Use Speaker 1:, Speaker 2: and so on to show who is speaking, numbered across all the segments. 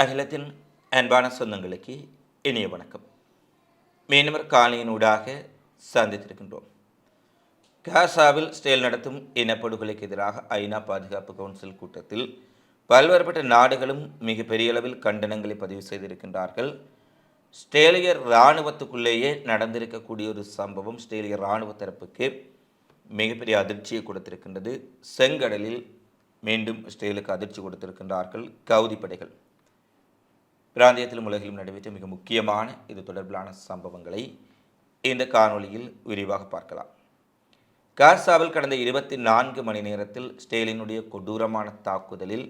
Speaker 1: அகிலத்தின் அன்பான சொந்தங்களுக்கு இனிய வணக்கம். மீனவர் காலையினூடாக சந்தித்திருக்கின்றோம். காசாவில் ஸ்டேல் நடத்தும் இனப்படுகொலைக்கு எதிராக ஐநா பாதுகாப்பு கவுன்சில் கூட்டத்தில் பல்வேறுபட்ட நாடுகளும் மிகப்பெரிய அளவில் கண்டனங்களை பதிவு செய்திருக்கின்றார்கள். ஸ்டேலியர் இராணுவத்துக்குள்ளேயே நடந்திருக்கக்கூடிய ஒரு சம்பவம் ஸ்டேலியர் இராணுவ தரப்புக்கு மிகப்பெரிய அதிர்ச்சியை கொடுத்திருக்கின்றது. செங்கடலில் மீண்டும் ஸ்டேலுக்கு அதிர்ச்சி கொடுத்திருக்கின்றார்கள் கவுதி படைகள் பிராந்தியத்திலும் உலகிலும் நடைபெற்ற மிக முக்கியமான இது தொடர்பிலான சம்பவங்களை இந்த காணொளியில் விரிவாக பார்க்கலாம். காசாவில் கடந்த இருபத்தி நான்கு மணி நேரத்தில் ஸ்டேலினுடைய கொடூரமான தாக்குதலில்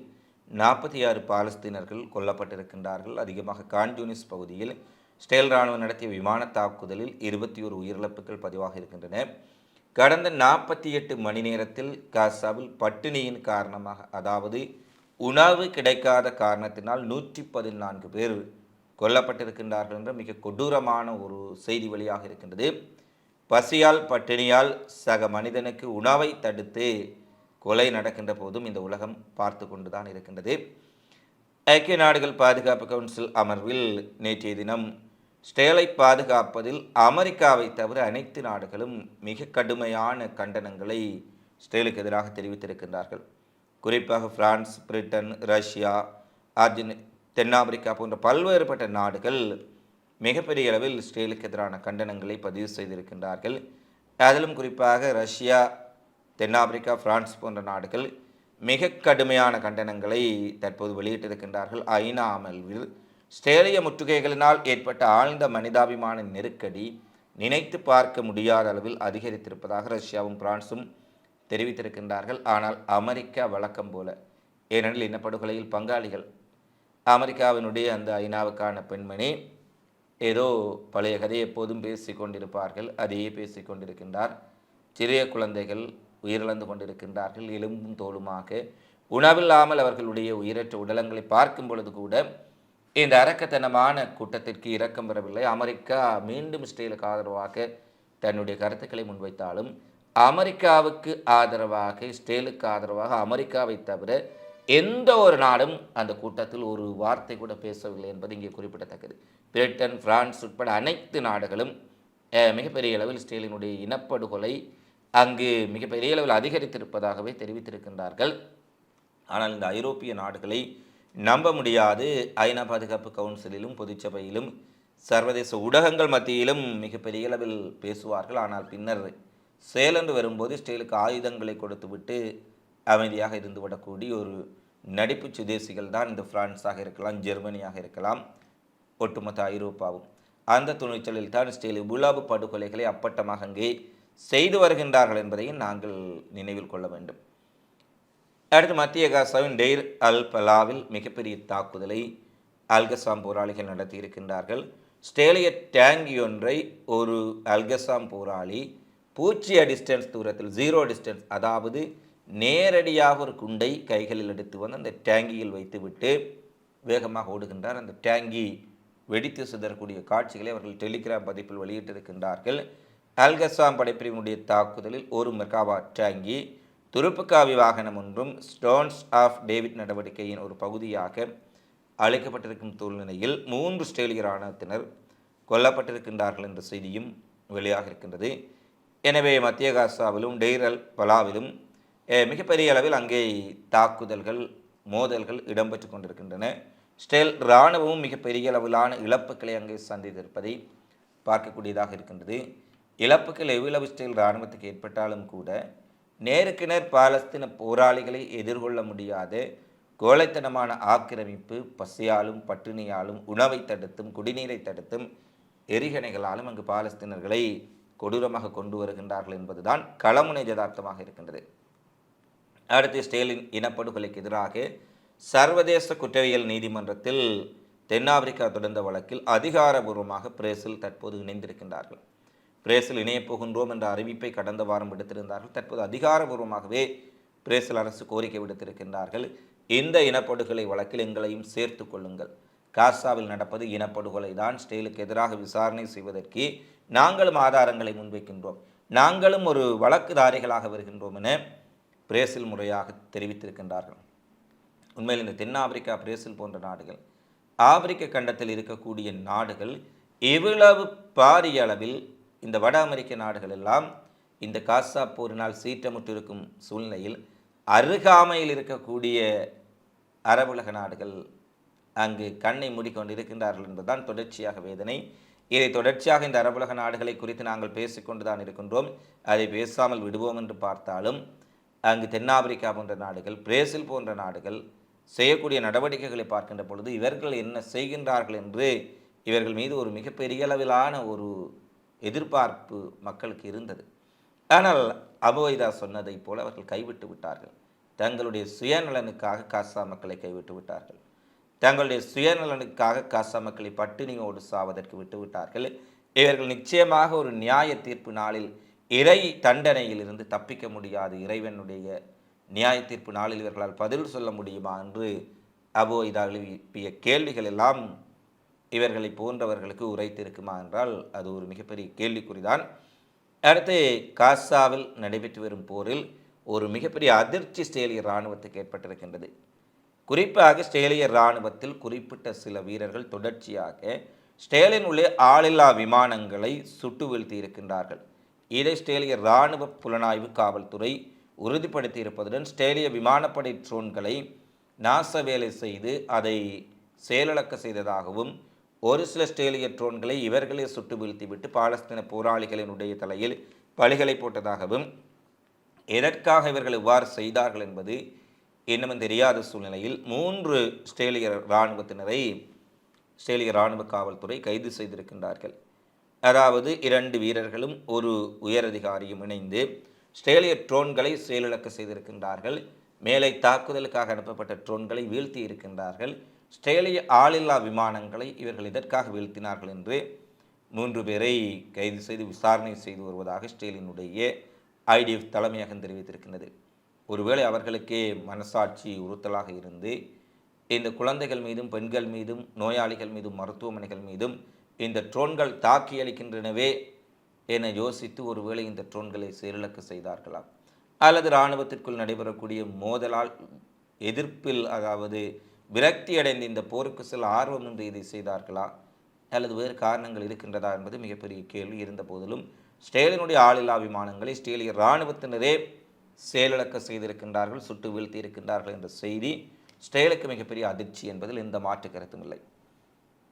Speaker 1: நாற்பத்தி ஆறு பாலஸ்தீனர்கள் கொல்லப்பட்டிருக்கின்றார்கள். அதிகமாக கான்யூனிஸ் பகுதியில் ஸ்டேல் இராணுவம் நடத்திய விமான தாக்குதலில் இருபத்தி ஒரு உயிரிழப்புகள் பதிவாக இருக்கின்றன. கடந்த நாற்பத்தி எட்டு மணி நேரத்தில் காசாவில் பட்டினியின் காரணமாக அதாவது உணவு கிடைக்காத காரணத்தினால் நூற்றி பதினான்கு பேர் கொல்லப்பட்டிருக்கின்றார்கள் என்ற மிக கொடூரமான ஒரு செய்தி வழியாக இருக்கின்றது. பசியால் பட்டினியால் சக மனிதனுக்கு உணவை தடுத்து கொலை நடக்கின்ற போதும் இந்த உலகம் பார்த்து கொண்டுதான் இருக்கின்றது. ஐக்கிய நாடுகள் பாதுகாப்பு கவுன்சில் அமர்வில் நேற்றைய தினம் ஸ்டேலை பாதுகாப்பதில் அமெரிக்காவை தவிர அனைத்து நாடுகளும் மிக கடுமையான கண்டனங்களை ஸ்டேலுக்கு எதிராக தெரிவித்திருக்கின்றார்கள். குறிப்பாக பிரான்ஸ் பிரிட்டன் ரஷ்யா அர்ஜென் தென்னாப்பிரிக்கா போன்ற பல்வேறுபட்ட நாடுகள் மிகப்பெரிய அளவில் இஸ்ரேலுக்கு எதிரான கண்டனங்களை பதிவு செய்திருக்கின்றார்கள். அதிலும் குறிப்பாக ரஷ்யா தென்னாப்பிரிக்கா பிரான்ஸ் போன்ற நாடுகள் மிக கடுமையான கண்டனங்களை தற்போது வெளியிட்டிருக்கின்றார்கள். ஐநா அமல்வில் ஸ்டேலிய முற்றுகைகளினால் ஏற்பட்ட ஆழ்ந்த மனிதாபிமான நெருக்கடி நினைத்து பார்க்க முடியாத அளவில் அதிகரித்திருப்பதாக ரஷ்யாவும் பிரான்சும் தெரிவித்திருக்கின்றார்கள். ஆனால் அமெரிக்கா வழக்கம் போல ஏனெனில் இனப்படுகொலையில் பங்காளிகள். அமெரிக்காவினுடைய அந்த ஐநாவுக்கான பெண்மணி ஏதோ பழைய கதையை எப்போதும் பேசி கொண்டிருப்பார்கள் அதையே பேசி கொண்டிருக்கின்றார். சிறிய குழந்தைகள் உயிரிழந்து கொண்டிருக்கின்றார்கள் எலும்பும் தோலுமாக. உணவில்லாமல் அவர்களுடைய உயிரற்ற உடலங்களை பார்க்கும் பொழுது கூட இந்த அரக்கத்தனமான கூட்டத்திற்கு இரக்கம் பெறவில்லை. அமெரிக்கா மீண்டும் இஸ்ரேலுக்கு ஆதரவாக தன்னுடைய கருத்துக்களை முன்வைத்தாலும் அமெரிக்காவுக்கு ஆதரவாக இஸ்ரேலுக்கு ஆதரவாக அமெரிக்காவை தவிர எந்த ஒரு நாடும் அந்த கூட்டத்தில் ஒரு வார்த்தை கூட பேசவில்லை என்பது இங்கே குறிப்பிடத்தக்கது. பிரிட்டன் பிரான்ஸ் உட்பட அனைத்து நாடுகளும் மிகப்பெரிய அளவில் இஸ்ரேலினுடைய இனப்படுகொலை அங்கு மிகப்பெரிய அளவில் அதிகரித்திருப்பதாகவே தெரிவித்திருக்கின்றார்கள். ஆனால் இந்த ஐரோப்பிய நாடுகளை நம்ப முடியாது. ஐநா பாதுகாப்பு கவுன்சிலிலும் பொதுச்சபையிலும் சர்வதேச ஊடகங்கள் மத்தியிலும் மிகப்பெரிய அளவில் பேசுவார்கள். ஆனால் பின்னர் செயலென்று வரும்போது ஸ்டீலுக்கு ஆயுதங்களை கொடுத்துவிட்டு அமைதியாக இருந்து விடக்கூடிய ஒரு நடிப்பு சுதேசிகள் தான் இந்த பிரான்ஸாக இருக்கலாம் ஜெர்மனியாக இருக்கலாம் ஒட்டுமொத்த ஐரோப்பாவும். அந்த துணிச்சலில் தான் ஸ்டீல் இவ்வளவு படுகொலைகளை அப்பட்டமாக அங்கே செய்து வருகின்றார்கள் என்பதையும் நாங்கள் நினைவில் கொள்ள வேண்டும். அடுத்து மத்திய காசாவின் டெய்ர் அல் பலாவில் மிகப்பெரிய தாக்குதலை அல்கசாம் போராளிகள் நடத்தியிருக்கின்றார்கள். ஸ்டேலிய டேங்கி ஒன்றை ஒரு அல்கசாம் போராளி பூச்சிய டிஸ்டன்ஸ் தூரத்தில் ஜீரோ டிஸ்டன்ஸ் அதாவது நேரடியாக ஒரு குண்டை கைகளில் எடுத்து வந்து அந்த டேங்கியில் வைத்துவிட்டு வேகமாக ஓடுகின்றார். அந்த டேங்கி வெடித்து சிதறக்கூடிய காட்சிகளை அவர்கள் டெலிகிராம் பதிப்பில் வெளியிட்டிருக்கின்றார்கள். அல்கசாம் படைப்பிரிவினுடைய தாக்குதலில் ஒரு மெர்காவா டேங்கி துருப்புக்காவி வாகனம் ஒன்றும் ஸ்டோன்ஸ் ஆஃப் டேவிட் நடவடிக்கையின் ஒரு பகுதியாக அழைக்கப்பட்டிருக்கும் சூழ்நிலையில் மூன்று ஸ்டேலிய இராணுவத்தினர் கொல்லப்பட்டிருக்கின்றார்கள் என்ற செய்தியும் வெளியாக இருக்கின்றது எனவே மத்திய காசாவிலும் டெய்ரல் பலாவிலும் மிகப்பெரிய அளவில் அங்கே தாக்குதல்கள் மோதல்கள் இடம்பெற்று கொண்டிருக்கின்றன. ஸ்டேல் இராணுவமும் மிகப்பெரிய அளவிலான இழப்புகளை அங்கே சந்தித்திருப்பதை பார்க்கக்கூடியதாக இருக்கின்றது. இழப்புகள் எவ்வளவு ஸ்டேல் இராணுவத்துக்கு ஏற்பட்டாலும் கூட நேருக்கு நேர் பாலஸ்தீன போராளிகளை எதிர்கொள்ள முடியாத கோழைத்தனமான ஆக்கிரமிப்பு பசியாலும் பட்டினியாலும் உணவை தடுத்தும் குடிநீரை தடுத்தும் எரிகணைகளாலும் அங்கு பாலஸ்தீனர்களை கொடூரமாக கொண்டு வருகின்றார்கள் என்பதுதான் களமுனை யதார்த்தமாக இருக்கின்றது. அடுத்து ஸ்டேலின் இனப்படுகொலைக்கு எதிராக சர்வதேச குற்றவியல் நீதிமன்றத்தில் தென்னாப்பிரிக்கா தொடர்ந்த வழக்கில் அதிகாரபூர்வமாக பிரேசில் தற்போது இணைந்திருக்கின்றார்கள். பிரேசில் இணையப் போகின்றோம் என்ற அறிவிப்பை கடந்த வாரம் விடுத்திருந்தார்கள். தற்போது அதிகாரபூர்வமாகவே பிரேசில் அரசு கோரிக்கை விடுத்திருக்கின்றார்கள். இந்த இனப்படுகொலை வழக்கில் எங்களையும் சேர்த்து கொள்ளுங்கள். காசாவில் நடப்பது இனப்படுகொலை தான் ஸ்டெயிலுக்கு எதிராக விசாரணை செய்வதற்கு நாங்களும் ஆதாரங்களை முன்வைக்கின்றோம். நாங்களும் ஒரு வழக்குதாரிகளாக வருகின்றோம் என பிரேசில் முறையாக தெரிவித்திருக்கின்றார்கள். உண்மையில் இந்த தென்னாப்பிரிக்கா பிரேசில் போன்ற நாடுகள் ஆப்பிரிக்க கண்டத்தில் இருக்கக்கூடிய நாடுகள் எவ்வளவு பாரிய அளவில் இந்த வட அமெரிக்க நாடுகள் எல்லாம் இந்த காசா போரினால் சீற்றமுற்றிருக்கும் சூழ்நிலையில் அருகாமையில் இருக்கக்கூடிய அரபுலக நாடுகள் அங்கு கண்ணை மூடிக்கொண்டு இருக்கின்றார்கள் என்பதுதான் தொடர்ச்சியாக வேதனை. இதை தொடர்ச்சியாக இந்த அரபுலக நாடுகளை குறித்து நாங்கள் பேசிக்கொண்டு தான் இருக்கின்றோம். அதை பேசாமல் விடுவோம் என்று பார்த்தாலும் அங்கு தென்னாப்பிரிக்கா போன்ற நாடுகள் பிரேசில் போன்ற நாடுகள் செய்யக்கூடிய நடவடிக்கைகளை பார்க்கின்ற பொழுது இவர்கள் என்ன செய்கின்றார்கள் என்று இவர்கள் மீது ஒரு மிகப்பெரிய அளவிலான ஒரு எதிர்பார்ப்பு மக்களுக்கு இருந்தது. ஆனால் அபோய்தா சொன்னதைப் போல அவர்கள் கைவிட்டு விட்டார்கள். தங்களுடைய சுயநலனுக்காக காசா மக்களை கைவிட்டு விட்டார்கள். தங்களுடைய சுயநலனுக்காக காசா மக்களை பட்டினியோடு சாவதற்கு விட்டுவிட்டார்கள். இவர்கள் நிச்சயமாக ஒரு நியாய தீர்ப்பு நாளில் இறை தண்டனையிலிருந்து தப்பிக்க முடியாது. இறைவனுடைய நியாய தீர்ப்பு நாளில் இவர்களால் பதில் சொல்ல முடியுமா என்று அபோ இதா எழுப்பிய கேள்விகள் எல்லாம் இவர்களை போன்றவர்களுக்கு உரைத்திருக்குமா என்றால் அது ஒரு மிகப்பெரிய கேள்விக்குறிதான். அடுத்து காசாவில் நடைபெற்று வரும் போரில் ஒரு மிகப்பெரிய அதிர்ச்சி ஸ்டேலிய இராணுவத்துக்கு ஏற்பட்டிருக்கின்றது. குறிப்பாக ஸ்டேலிய இராணுவத்தில் குறிப்பிட்ட சில வீரர்கள் தொடர்ச்சியாக ஸ்டேலின் உள்ளே ஆளில்லா விமானங்களை சுட்டு வீழ்த்தி இருக்கின்றார்கள். இதை ஸ்டேலிய இராணுவ புலனாய்வு காவல்துறை உறுதிப்படுத்தி இருப்பதுடன் ஸ்டேலிய விமானப்படை ட்ரோன்களை நாச வேலை செய்து அதை செயலிழக்க செய்ததாகவும் ஒரு சில ஸ்டேலிய ட்ரோன்களை இவர்களே சுட்டு வீழ்த்திவிட்டு பாலஸ்தீன போராளிகளினுடைய தலையில் பலிகளை போட்டதாகவும் எதற்காக இவர்கள் இவ்வாறு செய்தார்கள் என்பது இன்னமும் தெரியாத சூழ்நிலையில் மூன்று ஸ்டேலிய இராணுவத்தினரை ஸ்டேலிய இராணுவ காவல்துறை கைது செய்திருக்கின்றார்கள். அதாவது இரண்டு வீரர்களும் ஒரு உயரதிகாரியும் இணைந்து ஸ்டேலிய ட்ரோன்களை செயலிழக்க செய்திருக்கின்றார்கள். மேலே தாக்குதலுக்காக அனுப்பப்பட்ட ட்ரோன்களை வீழ்த்தி இருக்கின்றார்கள். ஸ்டேலிய ஆளில்லா விமானங்களை இவர்கள் இதற்காக வீழ்த்தினார்கள் என்று மூன்று பேரை கைது செய்து விசாரணை செய்து வருவதாக ஸ்டேலினுடைய ஐடிஎஃப் தலைமையகம் தெரிவித்திருக்கின்றது. ஒருவேளை அவர்களுக்கே மனசாட்சி உறுத்தலாக இருந்து இந்த குழந்தைகள் மீதும் பெண்கள் மீதும் நோயாளிகள் மீதும் மருத்துவமனைகள் மீதும் இந்த ட்ரோன்கள் தாக்கி அளிக்கின்றனவே என யோசித்து ஒருவேளை இந்த ட்ரோன்களை செயலிழக்க செய்தார்களாம். அல்லது இராணுவத்திற்குள் நடைபெறக்கூடிய மோதலால் எதிர்ப்பில் அதாவது விரக்தி அடைந்த இந்த போருக்கு சில ஆர்வம் என்று இதை செய்தார்களா? அல்லது வேறு காரணங்கள் இருக்கின்றதா என்பது மிகப்பெரிய கேள்வி. இருந்த போதிலும் ஸ்டேலினுடைய ஆளில்லா விமானங்களை ஸ்டேலிய இராணுவத்தினரே செயலிழக்க செய்திருக்கின்றார்கள் சுட்டு வீழ்த்தி இருக்கின்றார்கள் என்ற செய்தி ஸ்டேலுக்கு மிகப்பெரிய அதிர்ச்சி என்பதில் எந்த மாற்று கருத்தும் இல்லை.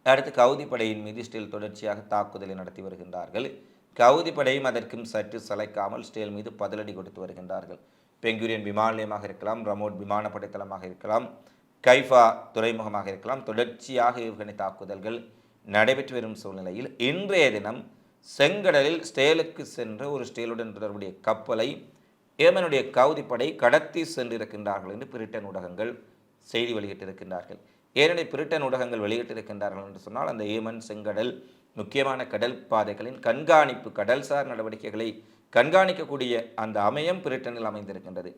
Speaker 1: அடுத்து கவுதி படையின் மீது ஸ்டீல் தொடர்ச்சியாக தாக்குதலை நடத்தி வருகின்றார்கள். கவுதி படையும் அதற்கும் சற்று சளைக்காமல் ஸ்டேல் மீது பதிலடி கொடுத்து வருகின்றார்கள். பெங்குரியன் விமான நிலையமாக இருக்கலாம் ரமோட் விமானப்படை தளமாக இருக்கலாம் கைஃபா துறைமுகமாக இருக்கலாம் தொடர்ச்சியாக ஏவுகணை தாக்குதல்கள் நடைபெற்று வரும் சூழ்நிலையில் இன்றைய தினம் செங்கடலில் ஸ்டேலுக்கு சென்ற ஒரு ஸ்டேலுடன் தொடர்புடைய கப்பலை ஏமனுடைய கவுதிப்படை கடத்தி சென்றிருக்கின்றார்கள் என்று பிரிட்டன் ஊடகங்கள் செய்தி வெளியிட்டிருக்கின்றார்கள். ஏனெனில் பிரிட்டன் ஊடகங்கள் வெளியிட்டிருக்கின்றார்கள் என்று சொன்னால் அந்த ஏமன் செங்கடல் முக்கியமான கடல் பாதைகளின் கண்காணிப்பு கடல்சார் நடவடிக்கைகளை கண்காணிக்கக்கூடிய அந்த அமையம் பிரிட்டனில் அமைந்திருக்கின்றது.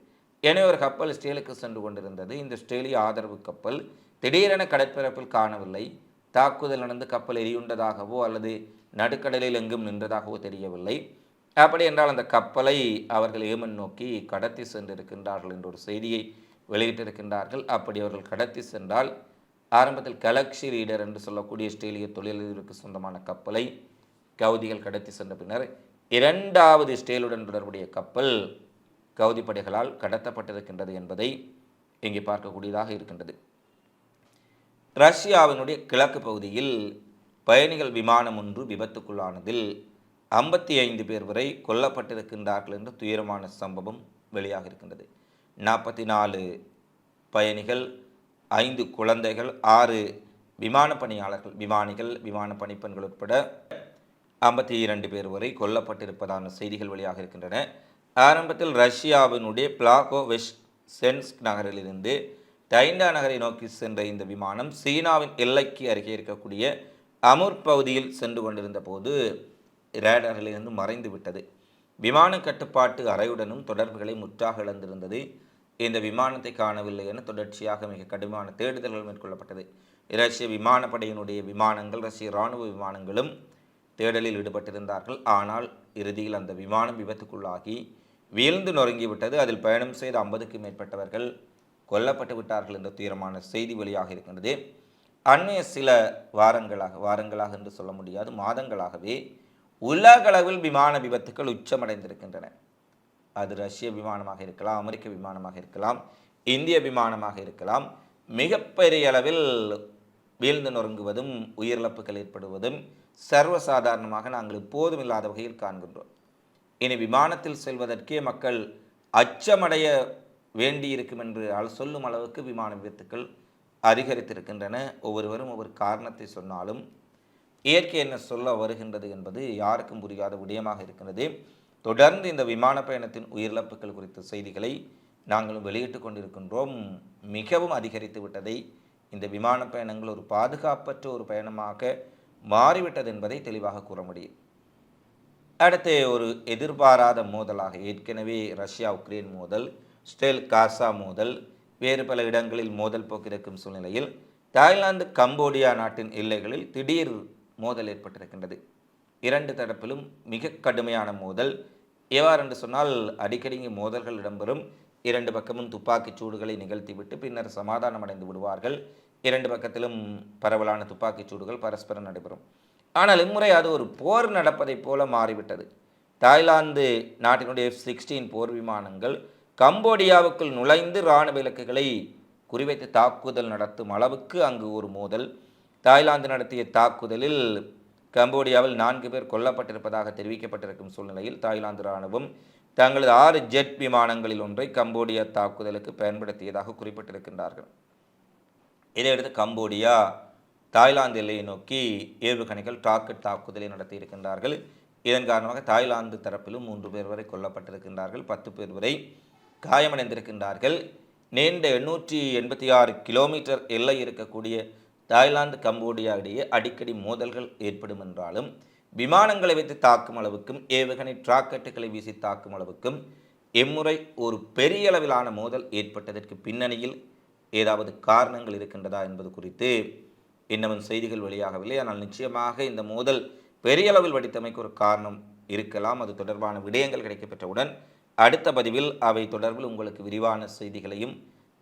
Speaker 1: எனவே ஒரு கப்பல் ஸ்டேலுக்கு சென்று கொண்டிருந்தது. இந்த ஸ்டேலிய ஆதரவு கப்பல் திடீரென கடற்பரப்பில் காணவில்லை. தாக்குதல் நடந்து கப்பல் எரியுண்டதாகவோ அல்லது நடுக்கடலில் எங்கும் நின்றதாகவோ தெரியவில்லை. அப்படி என்றால் அந்த கப்பலை அவர்கள் ஏமன் நோக்கி கடத்தி சென்றிருக்கின்றார்கள் என்ற ஒரு செய்தியை வெளியிட்டிருக்கின்றார்கள். அப்படி அவர்கள் கடத்தி சென்றால் ஆரம்பத்தில் கலக்ஷி ரீடர் என்று சொல்லக்கூடிய ஸ்டேலிய தொழிலதிபருக்கு சொந்தமான கப்பலை கவுதிகள் கடத்தி சென்ற பின்னர் இரண்டாவது ஸ்டேலுடன் தொடர்புடைய கப்பல் கவுதி படைகளால் கடத்தப்பட்டிருக்கின்றது என்பதை இங்கே பார்க்கக்கூடியதாக இருக்கின்றது. ரஷ்யாவினுடைய கிழக்கு பகுதியில் பயணிகள் விமானம் ஒன்று விபத்துக்குள்ளானதில் ஐம்பத்தி ஐந்து பேர் வரை கொல்லப்பட்டிருக்கின்றார்கள் என்ற துயரமான சம்பவம் வெளியாக இருக்கின்றது. நாற்பத்தி நாலு பயணிகள் ஐந்து குழந்தைகள் ஆறு விமான பணியாளர்கள் விமானிகள் விமான பணிப்பெண்கள் உட்பட ஐம்பத்தி இரண்டு பேர் வரை கொல்லப்பட்டிருப்பதான செய்திகள் வெளியாக இருக்கின்றன. ஆரம்பத்தில் ரஷ்யாவினுடைய பிளாகோ வெஸ்ட் சென்ஸ்க் நகரிலிருந்து டைண்டா நகரை நோக்கி சென்ற இந்த விமானம் சீனாவின் எல்லைக்கு அருகே இருக்கக்கூடிய அமுர் பகுதியில் சென்று கொண்டிருந்த போது ரேடரிலிருந்து மறைந்து விட்டது. விமான கட்டுப்பாட்டு அறையுடனும் தொடர்புகளை முற்றாக இழந்திருந்தது. இந்த விமானத்தை காணவில்லை என தொடர்ச்சியாக மிக கடுமையான தேடுதல்கள் மேற்கொள்ளப்பட்டது. ரஷ்ய விமானப்படையினுடைய விமானங்கள் ரஷ்ய இராணுவ விமானங்களும் தேடலில் ஈடுபட்டிருந்தார்கள். ஆனால் இறுதியில் அந்த விமானம் விபத்துக்குள்ளாகி வீழ்ந்து நொறுங்கிவிட்டது. அதில் பயணம் செய்த ஐம்பதுக்கும் மேற்பட்டவர்கள் கொல்லப்பட்டு விட்டார்கள் என்ற தீரமான செய்தி வெளியாக இருக்கின்றது. அண்மைய சில வாரங்களாக வாரங்களாக என்று சொல்ல முடியாது மாதங்களாகவே உலகளவில் விமான விபத்துக்கள் உச்சமடைந்திருக்கின்றன. அது ரஷ்ய விமானமாக இருக்கலாம் அமெரிக்க விமானமாக இருக்கலாம் இந்திய விமானமாக இருக்கலாம். மிகப்பெரிய அளவில் வீழ்ந்து நொறுங்குவதும் உயிரிழப்புகள் ஏற்படுவதும் சர்வசாதாரணமாக நாங்கள் எப்போதும் இல்லாத வகையில் காண்கின்றோம். இனி விமானத்தில் செல்வதற்கே மக்கள் அச்சமடைய வேண்டியிருக்கும் என்று சொல்லும் அளவுக்கு விமான விபத்துக்கள் அதிகரித்திருக்கின்றன. ஒவ்வொருவரும் ஒவ்வொரு காரணத்தை சொன்னாலும் இயற்கை என்ன சொல்ல வருகின்றது என்பது யாருக்கும் புரியாத விடயமாக இருக்கின்றது. தொடர்ந்து இந்த விமான பயணத்தின் உயிரிழப்புகள் குறித்த செய்திகளை நாங்களும் வெளியிட்டு கொண்டிருக்கின்றோம். மிகவும் அதிகரித்து விட்டதை இந்த விமான பயணங்கள் ஒரு பாதுகாப்பற்ற ஒரு பயணமாக மாறிவிட்டது என்பதை தெளிவாக கூற முடியும். அடுத்து ஒரு எதிர்பாராத மோதலாக ஏற்கனவே ரஷ்யா உக்ரைன் மோதல் ஸ்டெல் காசா மோதல் வேறு பல இடங்களில் மோதல் போக்கிருக்கும் சூழ்நிலையில் தாய்லாந்து கம்போடியா நாட்டின் எல்லைகளில் திடீர் மோதல் ஏற்பட்டிருக்கின்றது. இரண்டு தரப்பிலும் மிக கடுமையான மோதல். எவ்வாறு என்று சொன்னால் அடிக்கடி மோதல்கள் இடம்பெறும். இரண்டு பக்கமும் துப்பாக்கிச் சூடுகளை நிகழ்த்திவிட்டு பின்னர் சமாதானம் அடைந்து விடுவார்கள். இரண்டு பக்கத்திலும் பரவலான துப்பாக்கிச் சூடுகள் பரஸ்பரம் நடைபெறும். ஆனால் இம்முறை அது ஒரு போர் நடப்பதைப் போல மாறிவிட்டது. தாய்லாந்து நாட்டினுடைய எஃப் சிக்ஸ்டீன் போர் விமானங்கள் கம்போடியாவுக்குள் நுழைந்து இராணுவ இலக்குகளை குறிவைத்து தாக்குதல் நடத்தும் அளவுக்கு அங்கு ஒரு மோதல். தாய்லாந்து நடத்திய தாக்குதலில் கம்போடியாவில் நான்கு பேர் கொல்லப்பட்டிருப்பதாக தெரிவிக்கப்பட்டிருக்கும் சூழ்நிலையில் தாய்லாந்து இராணுவம் தங்களது ஆறு ஜெட் விமானங்களில் ஒன்றை கம்போடியா தாக்குதலுக்கு பயன்படுத்தியதாக குறிப்பிட்டிருக்கின்றார்கள். இதையடுத்து கம்போடியா தாய்லாந்து எல்லையை நோக்கி ஏவுகணைகள் ராக்கெட் தாக்குதலை நடத்தியிருக்கின்றார்கள். இதன் காரணமாக தாய்லாந்து தரப்பிலும் மூன்று பேர் வரை கொல்லப்பட்டிருக்கின்றார்கள். பத்து பேர் வரை காயமடைந்திருக்கின்றார்கள். நீண்ட எண்ணூற்றி எண்பத்தி ஆறு கிலோமீட்டர் எல்லை இருக்கக்கூடிய தாய்லாந்து கம்போடியா இடையே அடிக்கடி மோதல்கள் ஏற்படும் என்றாலும் விமானங்களை வைத்து தாக்கும் அளவுக்கும் ஏவுகணை டிராக்கெட்டுகளை வீசி தாக்கும் அளவுக்கும் இம்முறை ஒரு பெரிய அளவிலான மோதல் ஏற்பட்டதற்கு பின்னணியில் ஏதாவது காரணங்கள் இருக்கின்றதா என்பது குறித்து இன்னமும் செய்திகள் வெளியாகவில்லை. ஆனால் நிச்சயமாக இந்த மோதல் பெரிய அளவில் வடித்தமைக்கு ஒரு காரணம் இருக்கலாம். அது தொடர்பான விடயங்கள் கிடைக்கப்பெற்றவுடன் அடுத்த பதிவில் அவை தொடர்பில் உங்களுக்கு விரிவான செய்திகளையும்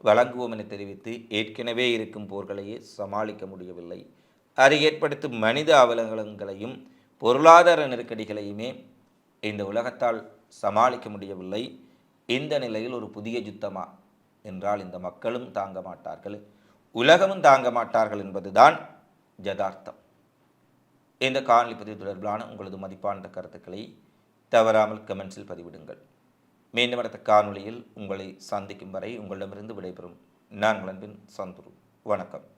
Speaker 1: வழங்குவோம் என தெரிவித்து ஏற்கனவே இருக்கும் போர்களையே சமாளிக்க முடியவில்லை. அது ஏற்படுத்தும் மனித அவலங்களையும் பொருளாதார நெருக்கடிகளையுமே இந்த உலகத்தால் சமாளிக்க முடியவில்லை. இந்த நிலையில் ஒரு புதிய யுத்தமா? என்றால் இந்த மக்களும் தாங்க மாட்டார்கள். உலகமும் தாங்க மாட்டார்கள் என்பதுதான் யதார்த்தம். இந்த காணொலி பதிவு தொடர்பிலான உங்களது மதிப்பான கருத்துக்களை தவறாமல் கமெண்ட்ஸில் பதிவிடுங்கள். மீண்டும் அடுத்த காணொளியில் உங்களை சந்திக்கும் வரை உங்களிடமிருந்து விடைபெறும். நான் அன்பின் சந்துரு. வணக்கம்.